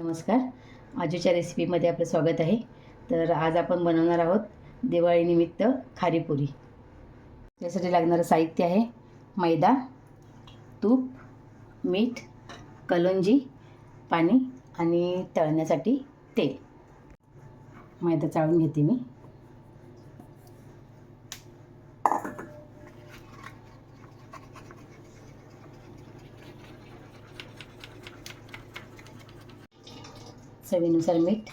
नमस्कार. आजूच्या रेसिपीमध्ये आपलं स्वागत आहे. तर आज आपण बनवणार आहोत दिवाळीनिमित्त खारीपुरी. त्यासाठी लागणारं साहित्य आहे मैदा तूप मीठ कलोंजी पाणी आणि तळण्यासाठी तेल. मैदा चाळून घेते मी. चवीनुसार मीठ.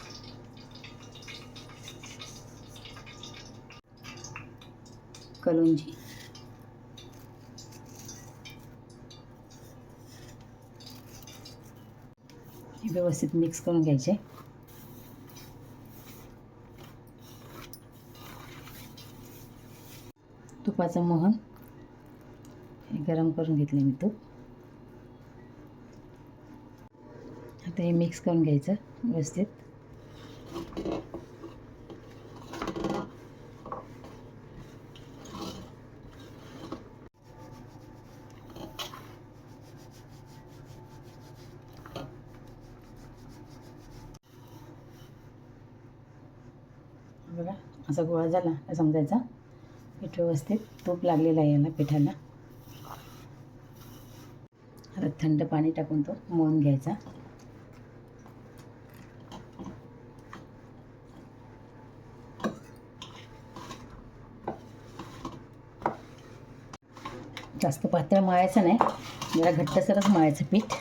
कलुंजी. हे व्यवस्थित मिक्स करून घ्यायचे. तुपाचं मोहन. हे गरम करून घेतले मी तूप. आता हे मिक्स करून घ्यायचं व्यवस्थित. बघा असा गोळा झाला समजायचा. पीठ व्यवस्थित तूप लागलेला आहे याला पिठाला. आता थंड पाणी टाकून तो मळून घ्यायचा. जास्त पातळ मळायचं नाही. जरा घट्टसरच मळायचं पीठ.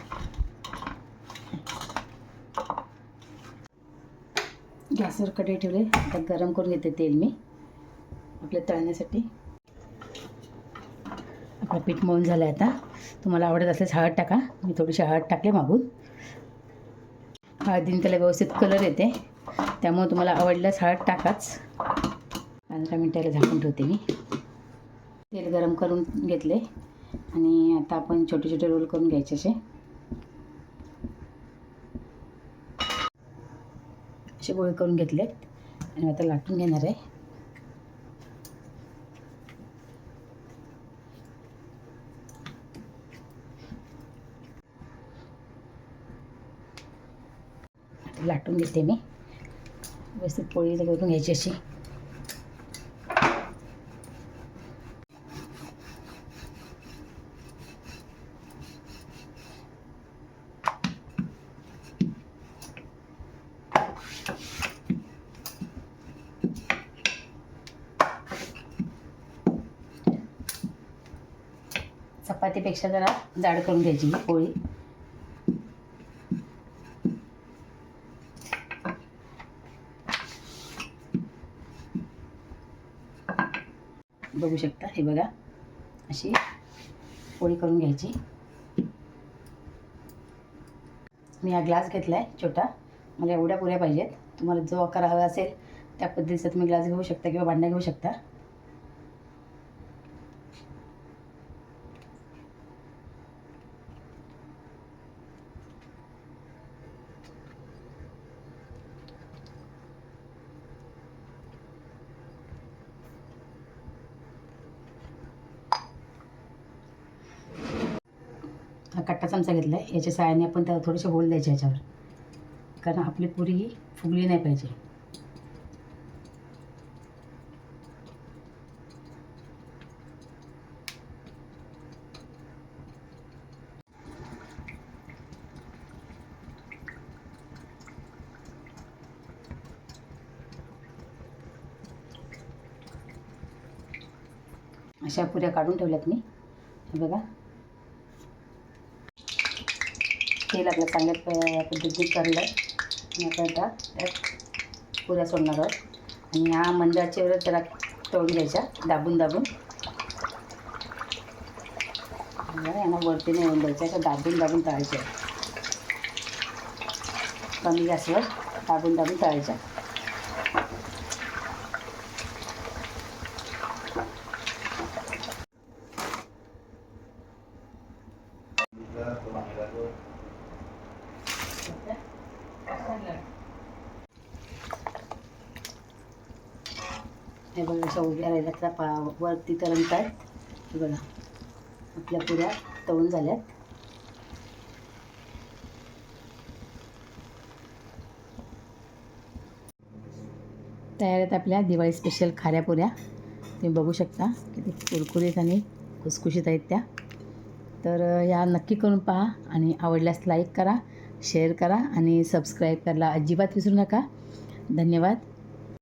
गॅसवर कढई ठेवले. आता गरम करून घेते तेल मी. आपल्या तळण्यासाठी. आपलं पीठ मळून झालं आहे आता. तुम्हाला आवडत असल्यास हळद टाका. मी थोडीशी हळद टाकले मागून. हळदीने त्याला व्यवस्थित कलर येते. त्यामुळे तुम्हाला आवडल्यास हळद टाकाच. पंधरा मिनटाला झाकून ठेवते मी. तेल गरम करून घेतले. आणि आता आपण छोटे छोटे रोल करून घ्यायचे असे. असे गोळे करून घेतलेत आणि आता लाटून घेणार आहे. लाटून घेते मी. व्यवस्थित पोळी करून घ्यायची अशी. चपातीपेक्षा जरा जाड करून घ्यायची ही पोळी. बघू शकता हे बघा. अशी पोळी करून घ्यायची. मी हा ग्लास घेतला आहे छोटा. मला एवढ्या पुऱ्या पाहिजेत. तुम्हाला जो आकार हवा असेल त्या पद्धतीचा तुम्ही ग्लास घेऊ शकता किंवा भांडा घेऊ शकता. कट्टा चमचा घेतला आहे याच्या सहाय्याने आपण त्याला थोडेसे होल द्यायचे ह्याच्यावर कारण आपली पुरी ही फुगली नाही पाहिजे. अशा पुऱ्या काढून ठेवल्यात मी. बघा. तेल आपलं चांगल्या प- पद्धतीने आणि आता आता त्यात पुऱ्या सोडणार आहोत. आणि ह्या मंदाच्या वर त्याला तळून घ्यायच्या दाबून दाबून. यांना वरती नाही येऊन द्यायच्या तर दाबून दाबून तळायच्या. कमी गॅसवर दाबून दाबून तळायच्या. हे बघा अशा उभ्या राहिल्याचा पा वरती तरंत आहेत. हे बघा आपल्या पुऱ्या तळून झाल्यात. तयार आहेत आपल्या दिवाळी स्पेशल खाऱ्या पुऱ्या. तुम्ही बघू शकता किती कुरकुरीत आणि खुसखुशीत आहेत त्या. तर या नक्की करून पहा आणि आवडल्यास लाईक करा शेअर करा आणि सबस्क्राईब करायला अजिबात विसरू नका. धन्यवाद.